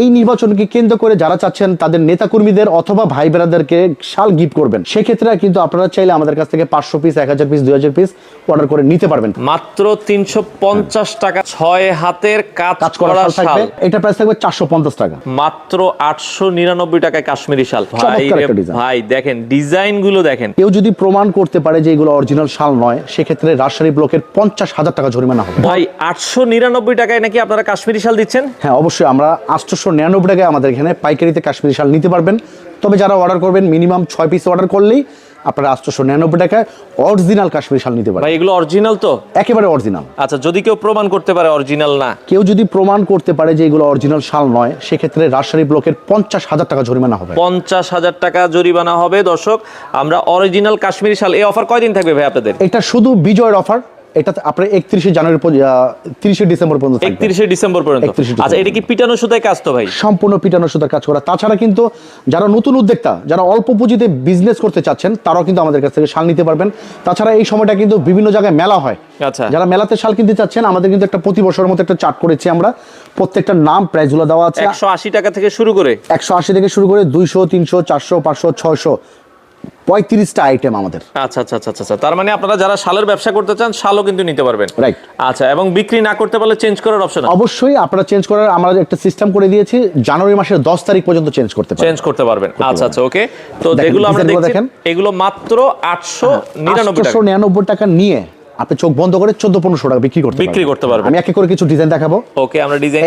এই নির্বাচনকে কেন্দ্র করে যারা চাচ্ছেন তাদের নেতাকর্মীদের অথবা ভাই বেড়াদেরকে শাল গিফট করবেন। সেক্ষেত্রে কিন্তু আপনারা চাইলে আমাদের কাছ থেকে পাঁচশো পিস এক হাজার পিস দুই হাজার পিস অর্ডার করে নিতে পারবেন। মাত্র তিনশো পঞ্চাশ টাকা ছয় হাতের কাজ করা শাল থাকবে। এটা প্রাইস থাকবে চারশো পঞ্চাশ টাকা। মাত্র আটশো নিরানব্বই টাকায় কাশ্মীরি শাল। ভাই দেখেন ডিজাইনগুলো দেখেন কেউ যদি প্রমাণ করতে পারে যে এগুলো অরিজিনাল শাল নয় সেক্ষেত্রে রাজশাহী ব্লকের পঞ্চাশ হাজার টাকা জরিমানা হবে। ভাই আটশো নিরানব্বই টাকায় নাকি আপনারা কাশ্মীরি শাল দিচ্ছেন? হ্যাঁ অবশ্যই। আমরা আটশোশো নিরানব্বই টাকায় আমাদের এখানে পাইকারিতে কাশ্মীরি শাল নিতে পারবেন। তবে যারা অর্ডার করবেন মিনিমাম ছয় পিস অর্ডার করলেই আপনারা আটশোশো নিরানব্বই টাকায় অরিজিনাল কাশ্মীরি শাল নিতে পারবেন এগুলো অরিজিনাল তো? একেবারে অরিজিনাল আচ্ছা যদি কেউ প্রমাণ করতে পারে অরিজিনাল না? কেউ যদি প্রমাণ করতে পারে যে এগুলো অরিজিনাল শাল নয় সেক্ষেত্রে রাজশাহী ব্লকের পঞ্চাশ হাজার টাকা জরিমানা হবে। পঞ্চাশ হাজার টাকা জরিমানা হবে। দর্শক আমরা অরিজিনাল কাশ্মীরি শাল এই অফার কয়দিন থাকবে ভাই আপনাদের? এটা শুধু বিজয়ের অফার এটা আপনার একত্রিশে জানুয়ারি তিরিশে ডিসেম্বর পর্যন্ত। একত্রিশে ডিসেম্বর পর্যন্ত। আচ্ছা এটা কি পিটানো সুতায় কাজ তো ভাই? সম্পূর্ণ পিটানো সুতার কাজ করা। তাছাড়া কিন্তু যারা নতুন উদ্যোক্তা যারা অল্প পুঁজিতে বিজনেস করতে চাচ্ছেন তারাও কিন্তু আমাদের কাছ থেকে শাল নিতে পারবেন। তাছাড়া এই সময়টা কিন্তু বিভিন্ন জায়গায় মেলা হয়। আচ্ছা। যারা মেলাতে শাল কিনতে চাচ্ছেন আমাদের কিন্তু একটা প্রতি বছরের মতো একটা চার্ট করেছি আমরা। প্রত্যেকটা নাম প্রাইসগুলো দেওয়া আছে। একশো আশি টাকা থেকে শুরু করে। একশো আশি থেকে শুরু করে দুইশো তিনশো চারশো পাঁচশো ছয়শো পঁয়ত্রিশটা আইটেম আমাদের। আচ্ছা আচ্ছা আচ্ছা আচ্ছা তার মানে আপনারা যারা শালের ব্যবসা করতে চান শালও কিন্তু নিতে পারবেন। Right. আচ্ছা এবং বিক্রি না করতে পারলে চেঞ্জ করার অপশন অবশ্যই আপনারা চেঞ্জ করার আমরা একটা সিস্টেম করে দিয়েছি জানুয়ারি মাসের দশ তারিখ পর্যন্ত চেঞ্জ করতে চেঞ্জ করতে পারবেন। আচ্ছা আচ্ছা ওকে তো যেগুলো আমরা দেখেন। এগুলো মাত্র আটশো নিরানব্বই টাকা। নিরানব্বই টাকা নিয়ে আপনি চোখ বন্ধ করে চোদ্দ পনেরোশো টাকা বিক্রি করতে বিক্রি করতে পারবেন। আমি একে করে কিছু ডিজাইন দেখাবো। ওকে আমরা ডিজাইন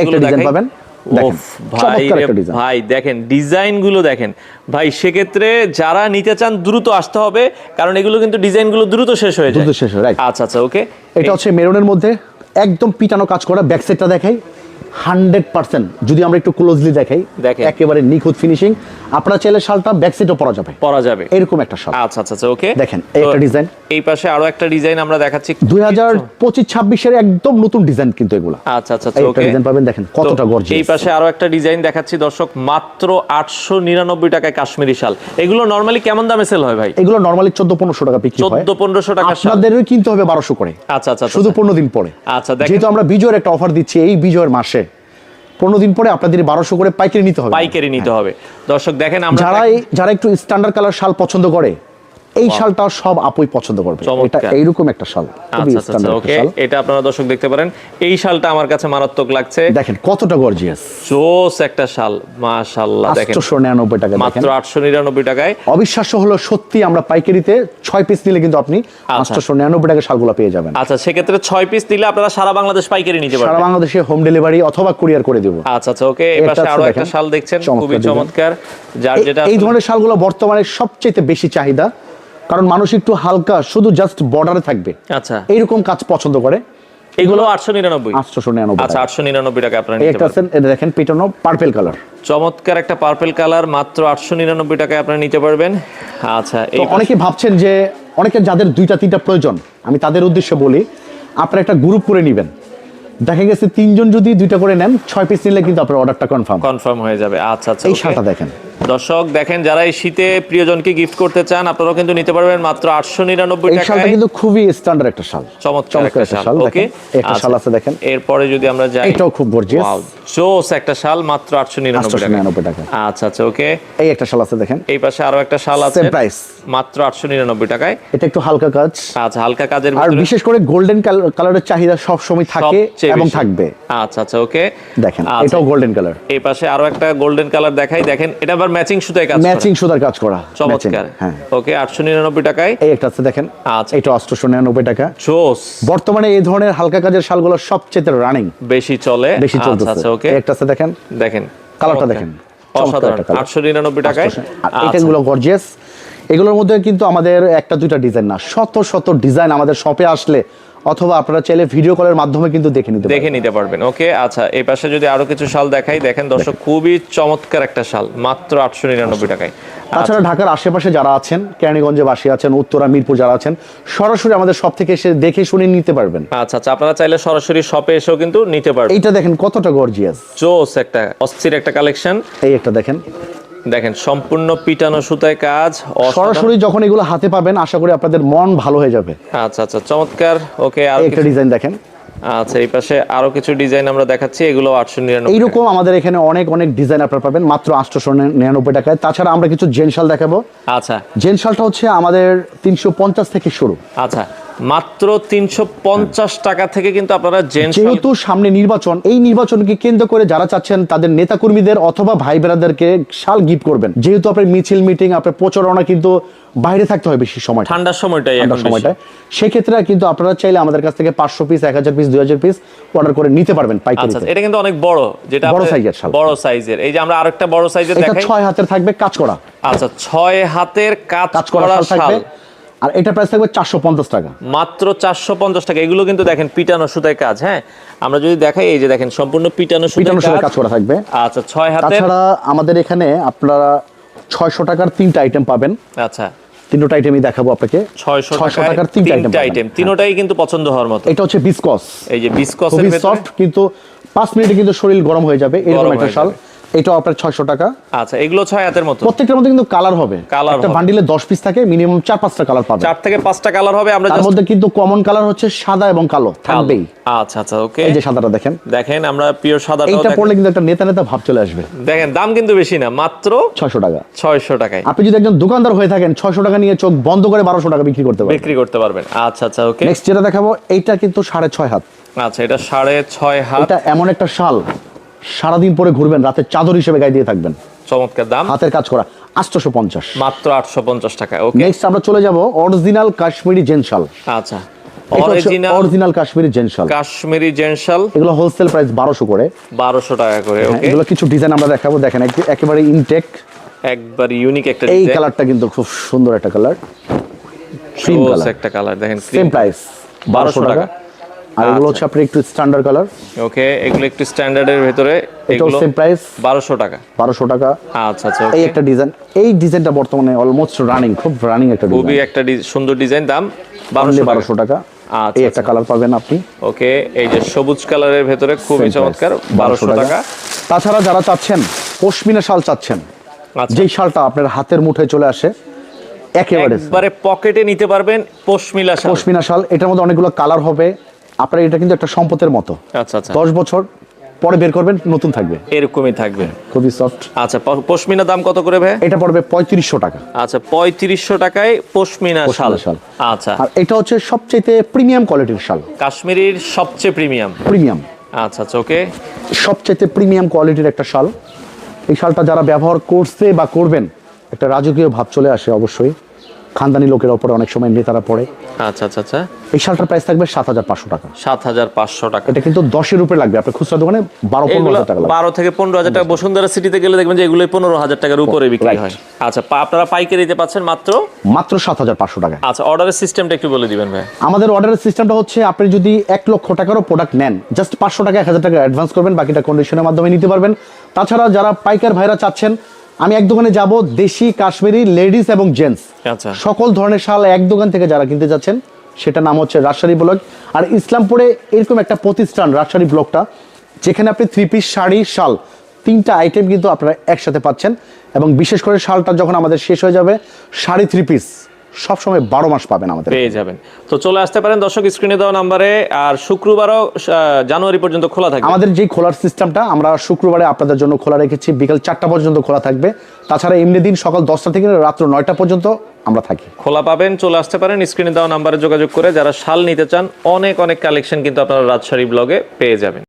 পাবেন। ভাই ভাই দেখেন ডিজাইনগুলো দেখেন। ভাই সেক্ষেত্রে যারা নিতে চান দ্রুত আসতে হবে কারণ এগুলো কিন্তু ডিজাইনগুলো দ্রুত শেষ হয়ে যায়। দ্রুত শেষ হয়. আচ্ছা আচ্ছা ওকে। এটা হচ্ছে মেরুনের মধ্যে একদম পিটানো কাজ করা ব্যাক সাইডটা দেখাই। হান্ড্রেড পার্সেন্ট যদি আমরা একটু ক্লোজলি দেখাই দেখেন। একেবারে নিখুঁত ফিনিশিং আপনার চাইলে শালটা ব্যাক সাইডও পরা যাবে। পরা যাবে। এরকম একটা শাল। আচ্ছা আচ্ছা আচ্ছা ওকে দেখেন, এই একটা ডিজাইন। এই পাশে আরও একটা ডিজাইন আমরা দেখাচ্ছি। দুই হাজার পঁচিশ ছাব্বিশের একদম নতুন ডিজাইন কিন্তু এগুলো। আচ্ছা আচ্ছা ওকে ডিজাইন পাবেন দেখেন কতটা তো গর্জিয়াস এই পাশে আরও একটা ডিজাইন দেখাচ্ছি দর্শক মাত্র আটশো নিরানব্বই টাকায় কাশ্মীরি শাল। এগুলো নর্মালি কেমন দামে সেল হয় ভাই? এগুলো নর্মালি চোদ্দ পনেরোশো টাকা বিক্রি হয়। চোদ্দ পনেরোশো টাকা আপনাদেরও কিনতে হবে বারোশো করে। আচ্ছা আচ্ছা আচ্ছা, শুধু আচ্ছা। পনেরো দিন পরে। আচ্ছা, যেহেতু আমরা বিজয়ের একটা অফার দিচ্ছি এই বিজয়ের মাসে। পনেরো দিন পরে আপনাদের বারোশো করে পাইকারি নিতে হবে। পাইকারি নিতে হবে। দর্শক দেখেন আমরা যারা যারা একটু স্ট্যান্ডার্ড কালার শাল পছন্দ করে এই শালটা সব আপুই পছন্দ করবে। এটা এইরকম একটা শাল খুবই আচ্ছা আচ্ছা ওকে এটা আপনারা দর্শক দেখতে পারেন। এই শালটা আমার কাছে মারাত্মক লাগছে। দেখেন কতটা গর্জিয়াস জোস একটা শাল মাশাআল্লাহ দেখেন। আটশোশো নিরানব্বই টাকা দেখেন। মাত্র আটশো নিরানব্বই টাকায়। অবিশ্বাস্য হলো সত্যি আমরা পাইকারিতে ছয় পিস নিলে কিন্তু আপনি আটশোশো নিরানব্বই টাকা শালগুলো পেয়ে যাবেন। আচ্ছা সেক্ষেত্রে ছয় পিস দিলে আপনারা সারা বাংলাদেশ পাইকারি নিতে পারবেন। সারা বাংলাদেশে হোম ডেলিভারি অথবা কুরিয়ার করে দেবো। আচ্ছা আচ্ছা ওকে এই পাশে আরও একটা শাল দেখছেন খুবই চমৎকার যার যেটা এই ধরনের শালগুলো বর্তমানে সবচেয়ে বেশি চাহিদা। কারণ মানুষ একটু হালকা শুধু জাস্ট বর্ডারে থাকবে। আচ্ছা। এইরকম কাজ পছন্দ করে। এগুলো আটশো নিরানব্বই। আটশোশো নিরানব্বই আচ্ছা আটশো নিরানব্বই টাকা আপনারা একটা আছেন এটা দেখেন পিটানো পার্পেল কালার চমৎকার একটা পার্পল কালার মাত্র আটশো নিরানব্বই টাকায় আপনারা নিতে পারবেন। আচ্ছা অনেকে ভাবছেন যে অনেকে যাদের দুইটা তিনটা প্রয়োজন আমি তাদের উদ্দেশ্যে বলি আপনারা একটা গ্রুপ করে নেবেন। দেখা গেছে তিনজন যদি দুইটা করে নেন ছয় পিস নিলে কিন্তু আপনার অর্ডারটা কনফার্ম কনফার্ম হয়ে যাবে। আচ্ছা আচ্ছা এই। দেখেন। দর্শক দেখেন যারা এই শীতে প্রিয়জনকে গিফট করতে চান আপনারাও কিন্তু নিতে পারবেন মাত্র আটশো নিরানব্বই এই শালটা কিন্তু খুবই স্ট্যান্ডার্ড একটা শাল। চমৎকার একটা শাল ওকে? একটা শাল আছে দেখেন। এরপরে যদি আমরা যাই এটাও খুব গর্জিয়াস জোস একটা শাল মাত্র আটশো নিরানব্বই আটশোশো টাকা। আচ্ছা আচ্ছা ওকে। এই একটা শাল আছে দেখেন। এই পাশে আরও একটা শাল আছে price। মাত্র আটশো নিরানব্বই টাকায়। এটা একটু হালকা কাজ। আচ্ছা হালকা কাজের আর বিশেষ করে গোল্ডেন কালারের চাহিদা সব সময় থাকে এবং থাকবে। আচ্ছা আচ্ছা ওকে। দেখেন আচ্ছা, এটাও গোল্ডেন কালার এই পাশে আরও একটা গোল্ডেন কালার দেখাই। দেখেন এটা আবার ম্যাচিং সুতায় কাজ ম্যাচিং সুতার কাজ করা চমৎকার। হ্যাঁ। ওকে আটশো নিরানব্বই টাকায়? এই একটা আছে দেখেন আচ্ছা। এটা অষ্টশো নিরানব্বই টাকা। জোস। বর্তমানে এই ধরনের হালকা কাজের শালগুলো সবচেয়ে রানিং বেশি চলে? বেশি আচ্ছা চলতেছে। আচ্ছা ওকে এই একটা আছে দেখেন। দেখেন। কালারটা দেখেন। অসাধারণ একটা colour। আটশো নিরানব্বই টাকায়? আর আচ্ছা। এটাগুলো গর্জিয়াস এগুলোর মধ্যে কিন্তু আমাদের একটা দুইটা ডিজাইন না শত শত ডিজাইন আমাদের শপে আসলে অথবা আপনারা চাইলে ভিডিও কলের মাধ্যমে কিন্তু দেখে নিতে দেখে নিতে পারবেন ওকে আচ্ছা এই পাশে যদি আরও কিছু শাল দেখাই দেখেন দর্শক খুবই চমৎকার একটা শাল মাত্র আটশো নিরানব্বই টাকায়। তাছাড়া ঢাকার আশেপাশে যারা আছেন কেরানীগঞ্জে বাসী আছেন উত্তরা মিরপুর যারা আছেন সরাসরি আমাদের সব থেকে এসে দেখে শুনে নিতে পারবেন। আচ্ছা আচ্ছা আপনারা চাইলে সরাসরি শপে এসেও কিন্তু নিতে পারবেন। এইটা দেখেন কতটা গর্জিয়াস জোস একটা অস্থির একটা কালেকশন এই একটা দেখেন। দেখেন সম্পূর্ণ পিটানো সুতায় কাজ সরাসরি যখন এগুলো হাতে পাবেন আশা করি আপনাদের মন ভালো হয়ে যাবে। আচ্ছা আচ্ছা চমৎকার। ওকে আর একটা ডিজাইন দেখেন। আচ্ছা এই পাশে আরও কিছু ডিজাইন আমরা দেখাচ্ছি এগুলো আটশো নিরানব্বই এইরকম আমাদের এখানে অনেক অনেক ডিজাইন আপনারা পাবেন মাত্র আটশোশো নিরানব্বই টাকায়। তাছাড়া আমরা কিছু জেন শাল দেখাবো। আচ্ছা। জেন শালটা হচ্ছে আমাদের তিনশো পঞ্চাশ থেকে শুরু। আচ্ছা। মাত্র তিনশো পঞ্চাশ টাকা থেকে কিন্তু আপনারা যেহেতু সামনে নির্বাচন এই নির্বাচনকে কেন্দ্র করে যারা চাচ্ছেন তাদের নেতাকর্মীদের অথবা ভাই বেড়াদেরকে শাল গিফট করবেন। যেহেতু আপনার মিছিল মিটিং আপনার প্রচারণা কিন্তু বাইরে থাকতে হয় বেশি সময়। ঠান্ডার সময়টাই ঠান্ডার সময়টা সেক্ষেত্রে কিন্তু আপনারা চাইলে আমাদের কাছ থেকে পাঁচশো পিস এক হাজার পিস দুই হাজার পিস অর্ডার করে নিতে পারবেন আচ্ছা আচ্ছা, এটা কিন্তু অনেক বড় যেটা বড় সাইজের শাল। বড় সাইজের এই যে আমরা আরেকটা বড় সাইজের দেখাই। ছয় হাতের থাকবে কাজ করা আচ্ছা ছয় হাতের কাজ করা শাল আর এটা প্রাইস থাকবে চারশো পঞ্চাশ টাকা। মাত্র চারশো পঞ্চাশ টাকা। এগুলো কিন্তু দেখেন পিটানো সুতায় কাজ হ্যাঁ? আমরা যদি দেখাই এই যে দেখেন সম্পূর্ণ পিটানো পিটানো সুতায় কাজ। করা থাকবে। আচ্ছা ছয় হাতের তাছাড়া আমাদের এখানে আপনারা ছয়শো টাকার তিনটা আইটেম পাবেন। আচ্ছা। তিনটা আইটেমই দেখাবো আপনাকে। ছয়শো ছয়শো টাকার টাকার তিনটা আইটেম আইটেম তিনোটাই কিন্তু পছন্দ হওয়ার মতো। এটা হচ্ছে বিসকস এই যে বিসকসের ভেতরে সফট কিন্তু পাঁচ মিনিটে কিন্তু শরীর গরম হয়ে যাবে। এরকম একটা হয়ে শাল। এটাও আপনার ছয়শো টাকা। আচ্ছা এগুলো ছয় হাতের মতো। প্রত্যেকটার মধ্যে কিন্তু কালার হবে। Colour একটা। বান্ডিলে দশ পিস থাকে মিনিমাম চার পাঁচটা কালার পাবে চার থেকে পাঁচটা কালার হবে আমরা তার মধ্যে কিন্তু কমন কালার হচ্ছে সাদা এবং কালো থাকবেই। আচ্ছা আচ্ছা ওকে এই যে সাদাটা দেখেন। দেখেন আমরা পিওর এইটা দেখ- পড়লে কিন্তু একটা নেতা নেতা ভাব চলে আসবে। দেখেন দাম কিন্তু বেশি না মাত্র ছয়শো টাকা। ছয়শো টাকায়। আপনি যদি একজন দোকানদার হয়ে থাকেন ছয়শো টাকা নিয়ে চোখ বন্ধ করে বারোশো টাকা বিক্রি করতে পারবেন। বিক্রি করতে পারবেন। আচ্ছা আচ্ছা ওকে নেক্সট যেটা দেখাবো এইটা কিন্তু সাড়ে ছয় হাত। আচ্ছা এটা সাড়ে ছয় হাত। এটা এমন একটা শাল। সারাদিন পরে ঘুরবেন রাতে চাদর হিসেবে গায়ে দিয়ে থাকবেন। চমৎকার দাম? হাতের কাজ করা আটশোশো পঞ্চাশ। মাত্র আটশো পঞ্চাশ টাকা ওকে নেক্সট আমরা চলে যাব অরিজিনাল কাশ্মীরি জেন শাল আচ্ছা অরিজিনাল অরিজিনাল কাশ্মীরি জেন শাল কাশ্মীরি জেনশাল। এগুলো হোলসেল প্রাইস বারোশো করে। বারোশো টাকা করে হ্যাঁ, এগুলো কিছু ডিজাইন আমরা দেখাবো দেখেন একে- একেবারে ইনটেক একবার ইউনিক একটা এই কালারটা কিন্তু খুব সুন্দর একটা কালার ক্রিম কালার একটা কালার দেখেন সেম প্রাইস বারোশো 1200 টাকা। টাকা। আর এগুলো আচ্ছা। হচ্ছে আপনার একটু স্ট্যান্ডার্ড কালার ওকে এগুলো একটু স্ট্যান্ডার্ডের ভেতরে এগুলো সেম প্রাইস বারোশো টাকা। বারোশো টাকা। আচ্ছা আচ্ছা এই একটা ডিজাইন এই ডিজাইনটা বর্তমানে অলমোস্ট রানিং খুব রানিং একটা খুবই একটা সুন্দর ডিজাইন দাম বারোশো বারোশো বারোশো টাকা। আচ্ছা, এই একটা আচ্ছা। কালার পাবেন আপনি। ওকে এই যে সবুজ কালারের ভেতরে খুবই চমৎকার বারোশো টাকা। তাছাড়া যারা চাচ্ছেন পশমিনা শাল চাচ্ছেন যেই শালটা আপনার হাতের মুঠে চলে আসে একেবারে পকেটে নিতে পারবেন পশমিলা শাল। পশমিনা শাল এটার মধ্যে অনেকগুলো কালার হবে। আপনার এটা কিন্তু একটা সম্পদের মতো। আচ্ছা আচ্ছা। দশ বছর পরে বের করবেন নতুন থাকবে। এরকমই থাকবে। খুবই সফট আচ্ছা পশমিনা দাম কত করে ভাই? এটা পড়বে পঁয়ত্রিশশো টাকা। আচ্ছা পঁয়ত্রিশশো টাকায় পশমিনা শাল। শাল। আচ্ছা। আর এটা হচ্ছে সবচেয়ে প্রিমিয়াম কোয়ালিটির শাল। কাশ্মীরের সবচেয়ে প্রিমিয়াম প্রিমিয়াম আচ্ছা আচ্ছা ওকে সবচেয়ে প্রিমিয়াম কোয়ালিটির একটা শাল। এই শালটা যারা ব্যবহার করছে বা করবেন একটা রাজকীয় ভাব চলে আসে অবশ্যই। খানদানি লোকের ওপরে অনেক সময় নেতারা পড়ে। আচ্ছা আচ্ছা আচ্ছা। এই শালটার প্রাইস থাকবে সাত হাজার পাঁচশো টাকা। সাত হাজার পাঁচশো টাকা। এটা কিন্তু দশের উপরে লাগবে। আপনার খুচরা দোকানে বারো পনেরো হাজার টাকা বারো থেকে পনেরো হাজার টাকা। বসুন্ধরা সিটিতে গেলে দেখবেন যে এগুলো পনেরো হাজার টাকার উপরে বিক্রি হয়। আচ্ছা আপনারা পাইকারিতে পাচ্ছেন মাত্র? মাত্র সাত হাজার পাঁচশো টাকা আচ্ছা অর্ডারের সিস্টেমটা একটু বলে দিবেন ভাই। আমাদের অর্ডারের সিস্টেমটা হচ্ছে আপনি যদি এক লক্ষ টাকারও প্রোডাক্ট নেন জাস্ট পাঁচশো টাকা এক হাজার টাকা অ্যাডভান্স করবেন বাকিটা কন্ডিশনের মাধ্যমে নিতে পারবেন। তাছাড়া যারা পাইকার ভাইরা চাচ্ছেন আমি এক দোকানে যাব দেশি কাশ্মীরি লেডিস এবং জেন্টস। আচ্ছা। সকল ধরনের শাল এক দোকান থেকে যারা কিনতে যাচ্ছেন সেটা নাম হচ্ছে রাজশাহী ব্লক। আর ইসলামপুরে এরকম একটা প্রতিষ্ঠান রাজশাহী ব্লকটা যেখানে আপনি থ্রি পিস শাড়ি শাল তিনটা আইটেম কিন্তু আপনারা একসাথে পাচ্ছেন। এবং বিশেষ করে শালটা যখন আমাদের শেষ হয়ে যাবে শাড়ি থ্রি পিস সবসময় বারো মাস পাবেন আমাদের পেয়ে যাবেন। তো চলে আসতে পারেন দর্শক স্ক্রিনে দেওয়া নাম্বারে। আর শুক্রবারও জানুয়ারি পর্যন্ত খোলা থাকবে। আমাদের যে খোলার সিস্টেমটা আমরা শুক্রবারে আপনাদের জন্য খোলা রেখেছি। বিকাল চারটা পর্যন্ত খোলা থাকবে। তাছাড়া এমনি দিন সকাল দশটা থেকে রাত্র নয়টা পর্যন্ত আমরা থাকি। খোলা পাবেন চলে আসতে পারেন। স্ক্রিনে দেওয়া নাম্বারে যোগাযোগ করে যারা শাল নিতে চান অনেক অনেক কালেকশন কিন্তু আপনারা রাজশাহী ব্লগে পেয়ে যাবেন।